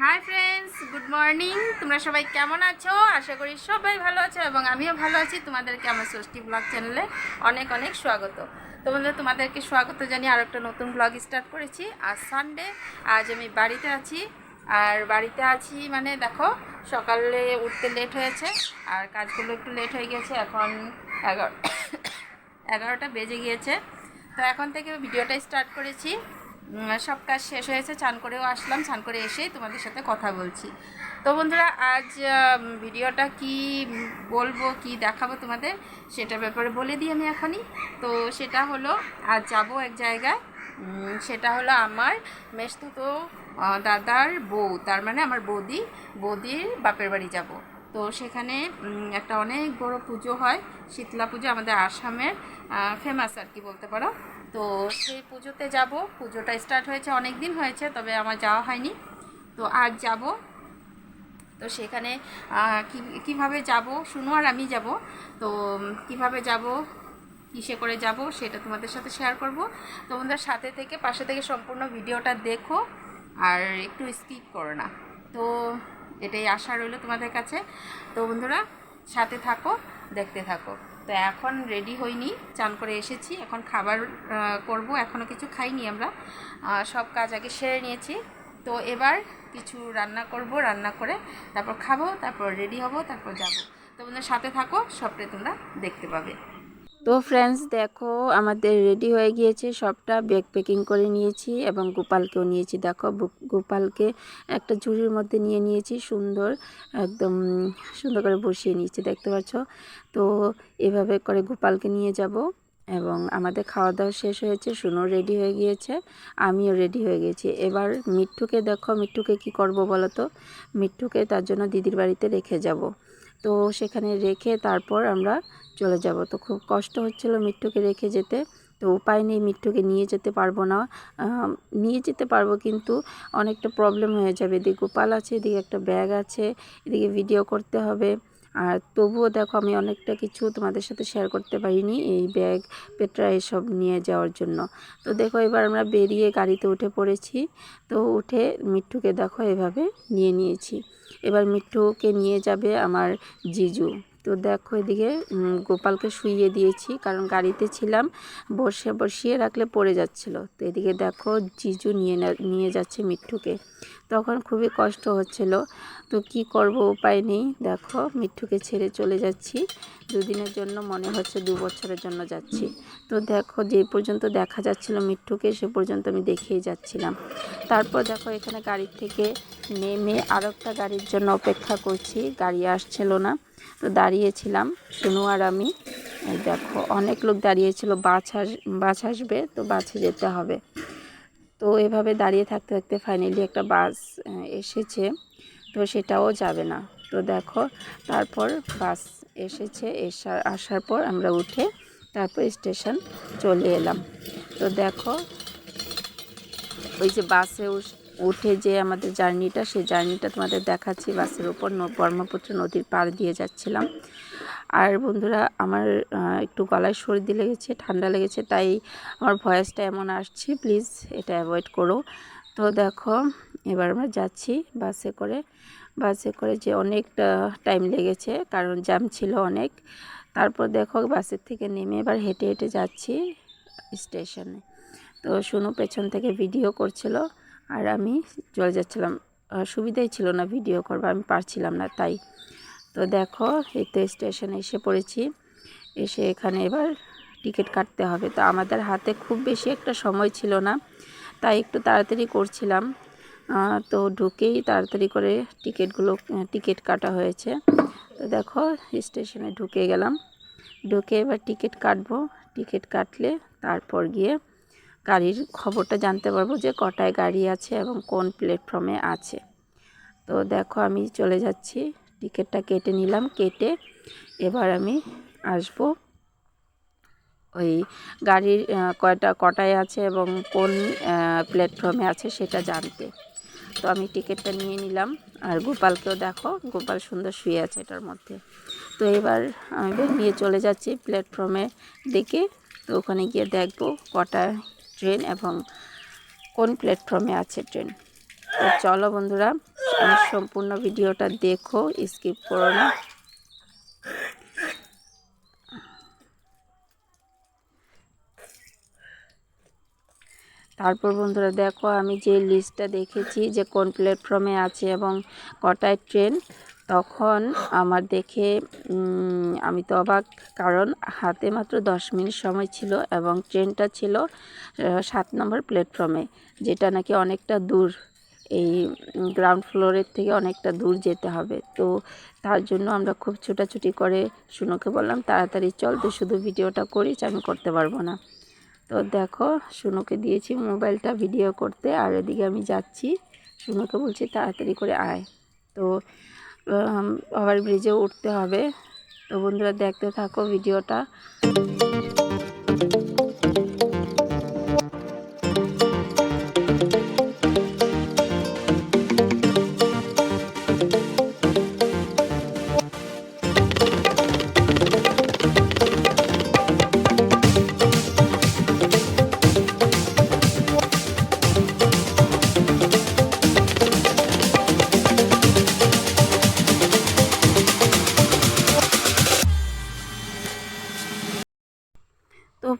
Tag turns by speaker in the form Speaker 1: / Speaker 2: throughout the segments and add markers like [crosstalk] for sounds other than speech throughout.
Speaker 1: Hi friends good morning তোমরা সবাই কেমন আছো? আশা করি সবাই ভালো আছো এবং আমিও ভালো আছি। তোমাদেরকে আমার ষষ্ঠী ব্লগ চ্যানেলে অনেক অনেক স্বাগত। তোমাদের তোমাদেরকে স্বাগত জানিয়ে আর একটা নতুন ব্লগ স্টার্ট করেছি। আজ সানডে আজ আমি বাড়িতে আছি। আর বাড়িতে আছি মানে দেখো, সকালে উঠতে লেট হয়েছে। আর কাজগুলো একটু লেট হয়ে গেছে এখন এগারো [coughs] এগারোটা বেজে গিয়েছে। তো এখন থেকে ভিডিওটা স্টার্ট করেছি। সব কাজ শেষ হয়েছে, চান করেও আসলাম, চান করে এসেই তোমাদের সাথে কথা বলছি। তো বন্ধুরা, আজ ভিডিওটা কি বলব, কি দেখাবো তোমাদের, সেটার ব্যাপারে বলে দিই আমি এখনই। তো সেটা হলো, আজ যাব এক জায়গায় সেটা হলো আমার মেসতুতো দাদার বউ, তার মানে আমার বৌদি, বৌদির বাপের বাড়ি যাব। তো সেখানে একটা অনেক বড় পুজো হয়, শীতলা পুজো আমাদের আসামের ফেমাস আর কি বলতে পারো। তো সেই পুজোতে যাব। পুজোটা স্টার্ট হয়েছে অনেক দিন হয়েছে, তবে আমার যাওয়া হয়নি। তো আজ যাব। তো সেখানে কীভাবে যাব? শুনো আর আমি যাব। তো কীভাবে যাব? কিসে করে যাব? সেটা তোমাদের সাথে শেয়ার করব। তোমাদের সাথে থেকে পাশে থেকে সম্পূর্ণ ভিডিওটা দেখো আর একটু স্কিপ করো না। তো এটাই আশা রইল তোমাদের কাছে। তো বন্ধুরা, সাথে থাকো, দেখতে থাকো। তো এখন রেডি হইনি, চান করে এসেছি, এখন খাবার করব এখনও কিছু খাইনি আমরা। সব কাজ আগে সেরে নিয়েছি। তো এবার কিছু রান্না করব, রান্না করে তারপর খাব, তারপর রেডি হব, তারপর যাব। তো বন্ধুরা সাথে থাকো সবটাই তোমরা দেখতে পাবে। তো ফ্রেন্ডস দেখো আমাদের রেডি হয়ে গিয়েছে সবটা। ব্যাগ প্যাকিং করে নিয়েছি এবং গোপালকেও নিয়েছি। দেখো গোপালকে একটা ঝুড়ির মধ্যে নিয়ে নিয়েছি, সুন্দর একদম সুন্দর করে বসিয়ে নিয়েছি, দেখতে পাচ্ছ? তো এভাবে করে গোপালকে নিয়ে যাব এবং আমাদের খাওয়া দাওয়া শেষ হয়েছে শুনো রেডি হয়ে গিয়েছে, আমিও রেডি হয়ে গেছি এবার মিঠুকে দেখো, মিঠুকে কি করব বলো তো? মিঠুকে তার জন্য দিদির বাড়িতে রেখে যাব। তো সেখানে রেখে তারপর আমরা চলে যাব। তো খুব কষ্ট হচ্ছিল মিঠুকে রেখে যেতে। তো উপায় নেই মিঠুকে নিয়ে যেতে পারব না। নিয়ে যেতে পারব কিন্তু অনেকটা প্রবলেম হয়ে যাবে। এদিকে গোপাল আছে, এদিকে একটা ব্যাগ আছে, এদিকে ভিডিও করতে হবে। আর তবুও দেখো আমি অনেকটা কিছু তোমাদের সাথে শেয়ার করতে পারিনি এই ব্যাগ পেট্রা এসব নিয়ে যাওয়ার জন্য। তো দেখো এবার আমরা বেরিয়ে গাড়িতে উঠে পড়েছি। তো উঠে মিঠুকে দেখো এভাবে নিয়ে নিয়েছি। এবার মিঠুকে নিয়ে যাবে আমার জিজু। তো দেখো এদিকে গোপালকে শুইয়ে দিয়েছি, কারণ গাড়িতে ছিলাম, বসে বসিয়ে রাখলে পড়ে যাচ্ছিল। তো এদিকে দেখো জিজু নিয়ে নিয়ে যাচ্ছে মিঠুকে। তখন খুবই কষ্ট হচ্ছিল। তো কি করব উপায় নেই, দেখো মিঠুকে ছেড়ে চলে যাচ্ছি। দুদিনের জন্য মনে হচ্ছে দু বছরের জন্য যাচ্ছি। তো দেখো যে পর্যন্ত দেখা যাচ্ছিল মিঠুকে, সে পর্যন্ত আমি দেখিয়ে যাচ্ছিলাম। তারপর দেখো এখানে গাড়ির থেকে নেমে আরও একটা গাড়ির জন্য অপেক্ষা করছি, গাড়ি আসছিল না। তো দাঁড়িয়েছিলাম, শুনু আর আমি। এই দেখো, অনেক লোক দাঁড়িয়েছিল, বাস আস, বাস আসবে, তো বাসে যেতে হবে। তো এভাবে দাঁড়িয়ে থাকতে থাকতে ফাইনালি একটা বাস এসেছে, তো সেটাও যাবে না। তো দেখো, তারপর বাস এসেছে, এসা, আসার পর আমরা উঠে তারপর স্টেশন চলে এলাম। তো দেখো, ওই যে বাসে উঠে যে আমাদের জার্নিটা, সেই জার্নিটা তোমাদের দেখাচ্ছি। বাসের উপর ন- ব্রহ্মপুত্র নদীর পাড় দিয়ে যাচ্ছিলাম। আর বন্ধুরা, আমার একটু গলায় সর্দি লেগেছে, ঠান্ডা লেগেছে, তাই আমার ভয়েসটা এমন আসছে। প্লিজ এটা অ্যাভয়েড করো। তো দেখো, এবার আমরা যাচ্ছি বাসে করে। বাসে করে যে অনেক টাইম লেগেছে, কারণ জ্যাম ছিল অনেক। তারপর দেখো, বাসের থেকে নেমে এবার হেঁটে হেঁটে যাচ্ছি স্টেশনে তো শুনু পেছন থেকে ভিডিও করছিল। আর আমি চলে যাচ্ছিলাম। সুবিধাই ছিল না ভিডিও করব আমি পারছিলাম না, তাই। তো দেখো এই তো স্টেশনে এসে পড়েছি। এসে এখানে এবার টিকিট কাটতে হবে। তো আমাদের হাতে খুব বেশি একটা সময় ছিল না, তাই একটু তাড়াতাড়ি করছিলাম। তো ঢুকেই তাড়াতাড়ি করে টিকিটগুলো টিকিট কাটা হয়েছে। তো দেখো স্টেশনে ঢুকে গেলাম। ঢুকে এবার টিকিট কাটবো। টিকিট কাটলে তারপর গিয়ে গাড়ির খবরটা জানতে পারব যে কটায় গাড়ি আছে এবং কোন প্ল্যাটফর্মে আছে। তো দেখো আমি চলে যাচ্ছি, টিকিটটা কেটে নিলাম, কেটে এবার আমি আসব ওই গাড়ির কয়টা, কটায় আছে এবং কোন প্ল্যাটফর্মে আছে সেটা জানতে। তো আমি টিকিটটা নিয়ে নিলাম আর গোপালকেও দেখো, গোপাল সুন্দর শুয়ে আছে এটার মধ্যে। তো এবার আমি নিয়ে চলে যাচ্ছি প্ল্যাটফর্মের দিকে, তো ওখানে গিয়ে দেখব কটা ট্রেন এবং কোন প্ল্যাটফর্মে আছে ট্রেন। তো চলো বন্ধুরা, আমার সম্পূর্ণ ভিডিওটা দেখো, স্কিপ করো না। তারপর বন্ধুরা, দেখো আমি যে লিস্টটা দেখেছি যে কোন প্ল্যাটফর্মে আছে এবং কটায় ট্রেন তখন আমার দেখে আমি তো অবাক, কারণ হাতে মাত্র দশ মিনিট সময় ছিল এবং ট্রেনটা ছিল সাত নম্বর প্ল্যাটফর্মে, যেটা নাকি অনেকটা দূর। এই গ্রাউন্ড ফ্লোরের থেকে অনেকটা দূর যেতে হবে। তো তার জন্য আমরা খুব ছোটাছুটি করে শুনোকে বললাম, তাড়াতাড়ি চল তো শুধু ভিডিওটা করিস, আমি করতে পারব না। তো দেখো শুনুকে দিয়েছি মোবাইলটা ভিডিও করতে, আর এদিকে আমি যাচ্ছি। শুনুকে বলছি, তাড়াতাড়ি করে আয়। তো ওভার ব্রিজে উঠতে হবে। তো বন্ধুরা দেখতে থাকো ভিডিওটা।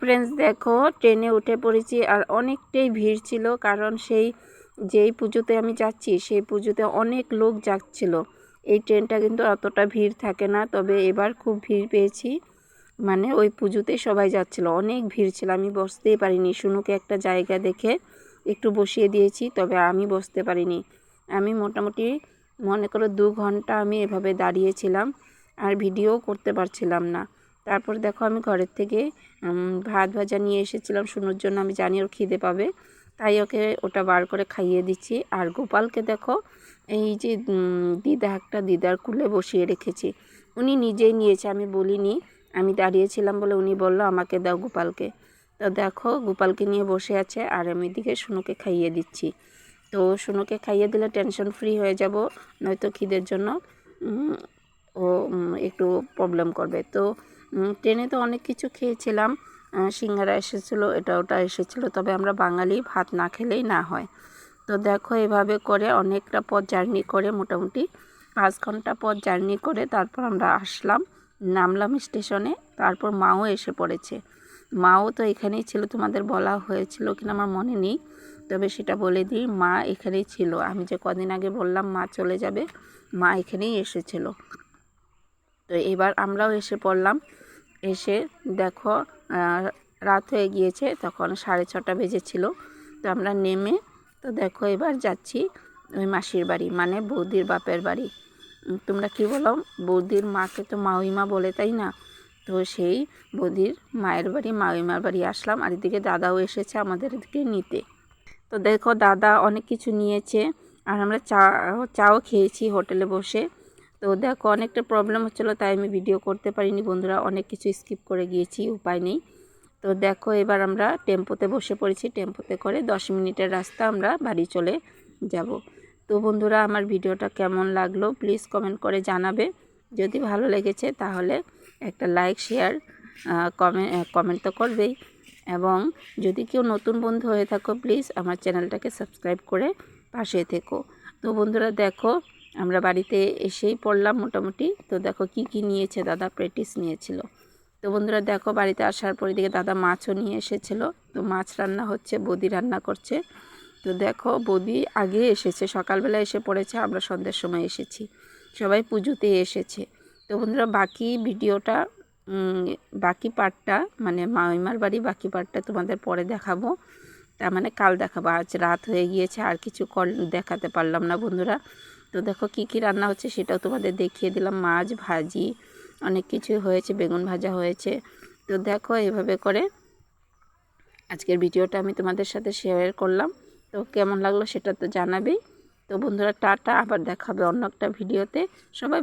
Speaker 1: ফ্রেন্ডস দেখো ট্রেনে উঠে পড়েছি আর অনেকটাই ভিড় ছিল কারণ সেই যেই পুজোতে আমি যাচ্ছি, সেই পুজোতে অনেক লোক যাচ্ছিল। এই ট্রেনটা কিন্তু অতটা ভিড় থাকে না, তবে এবার খুব ভিড় পেয়েছি। মানে ওই পুজোতে সবাই যাচ্ছিল, অনেক ভিড় ছিল, আমি বসতেই পারিনি। শুনুকে একটা জায়গা দেখে একটু বসিয়ে দিয়েছি, তবে আমি বসতে পারিনি। আমি মোটামুটি, মনে করো দু ঘণ্টা আমি এভাবে দাঁড়িয়েছিলাম আর ভিডিও করতে পারছিলাম না। তারপর দেখো আমি ঘরের থেকে ভাত ভাজা নিয়ে এসেছিলাম শুনোর জন্য, আমি জানি ওর খিদে পাবে। তাই ওকে ওটা বার করে খাইয়ে দিচ্ছি। আর গোপালকে দেখো, এই যে দিদা একটা দিদার কুলে বসিয়ে রেখেছি। উনি নিজেই নিয়েছে, আমি বলিনি। আমি দাঁড়িয়েছিলাম বলে উনি বলল, আমাকে দাও গোপালকে। তো দেখো, গোপালকে নিয়ে বসে আছে আর আমি দিকে শুনুকে খাইয়ে দিচ্ছি। তো শুনুকে খাইয়ে দিলে টেনশন ফ্রি হয়ে যাব, নয়তো খিদের জন্য ও একটু প্রবলেম করবে। তো ট্রেনে তো অনেক কিছু খেয়েছিলাম। সিঙ্গারা এসেছিল, এটা ওটা এসেছিল। তবে আমরা বাঙালি, ভাত না খেলেই না হয়। তো দেখো, এভাবে করে অনেকটা পথ জার্নি করে, মোটামুটি পাঁচ ঘণ্টা পথ জার্নি করে তারপর আমরা আসলাম নামলাম স্টেশনে। তারপর মাও এসে পড়েছে। মাও তো এখানেই ছিল, তোমাদের বলা হয়েছিল কিনা আমার মনে নেই। তবে সেটা বলে দিই, মা এখানেই ছিল। আমি যে কদিন আগে বললাম মা চলে যাবে, মা এখানেই এসেছিল। তো এবার আমরাও এসে পড়লাম। এসে দেখো রাত হয়ে গিয়েছে, তখন সাড়ে ছটা বেজেছিল। তো আমরা নেমে, তো দেখো এবার যাচ্ছি ওই মাসির বাড়ি মানে বৌদির বাপের বাড়ি। তোমরা কি বলো, বৌদির মাকে তো মাউইমা বলে, তাই না? তো সেই বৌদির মায়ের বাড়ি, মাউইমার বাড়ি আসলাম। আর এদিকে দাদাও এসেছে আমাদেরকে নিতে। তো দেখো, দাদা অনেক কিছু নিয়েছে। আর আমরা চা, চাও খেয়েছি হোটেলে বসে। তো দেখো অনেকটা প্রবলেম হচ্ছিল, তাই আমি ভিডিও করতে পারিনি বন্ধুরা। অনেক কিছু স্কিপ করে গিয়েছি, উপায় নেই। তো দেখো এবার আমরা টেম্পোতে বসে পড়েছি। টেম্পোতে করে দশ মিনিটের রাস্তা আমরা বাড়ি চলে যাব। তো বন্ধুরা, আমার ভিডিওটা কেমন লাগল প্লিজ কমেন্ট করে জানাবে। যদি ভালো লেগেছে তাহলে একটা লাইক শেয়ার কমেন্ট কমেন্ট তো করবেই। এবং যদি কেউ নতুন বন্ধু হয়ে থাকো প্লিজ আমার চ্যানেলটাকে সাবস্ক্রাইব করে পাশে থেকো। তো বন্ধুরা, দেখো আমরা বাড়িতে এসেই পড়লাম মোটামুটি। তো দেখো কি কি নিয়েছে দাদা? প্র্যাকটিস নিয়েছিল। তো বন্ধুরা দেখো, বাড়িতে আসার পরে দিকে দাদা মাছও নিয়ে এসেছিল। তো মাছ রান্না হচ্ছে, বৌদি রান্না করছে। তো দেখো, বৌদি আগে এসেছে, সকালবেলা এসে পড়েছে, আমরা সন্ধ্যের সময় এসেছি। সবাই পুজোতে এসেছে। তো বন্ধুরা বাকি ভিডিওটা বাকি পার্টটা মানে মামিমার বাড়ি বাকি পার্টটা তোমাদের পরে দেখাবো। তার মানে কাল দেখাবো। আজ রাত হয়ে গিয়েছে, আর কিছু দেখাতে পারলাম না বন্ধুরা। তো দেখো কি কি রান্না হচ্ছে সেটাও তোমাদের দেখিয়ে দিলাম। মাছ, ভাজি, অনেক কিছু হয়েছে, বেগুন ভাজা হয়েছে। তো দেখো এভাবে করে আজকের ভিডিওটা আমি তোমাদের সাথে শেয়ার করলাম। তো কেমন লাগল সেটা তো জানাবেই। তো বন্ধুরা, টাটা, আবার দেখাবে অন্য একটা ভিডিওতে। সবাই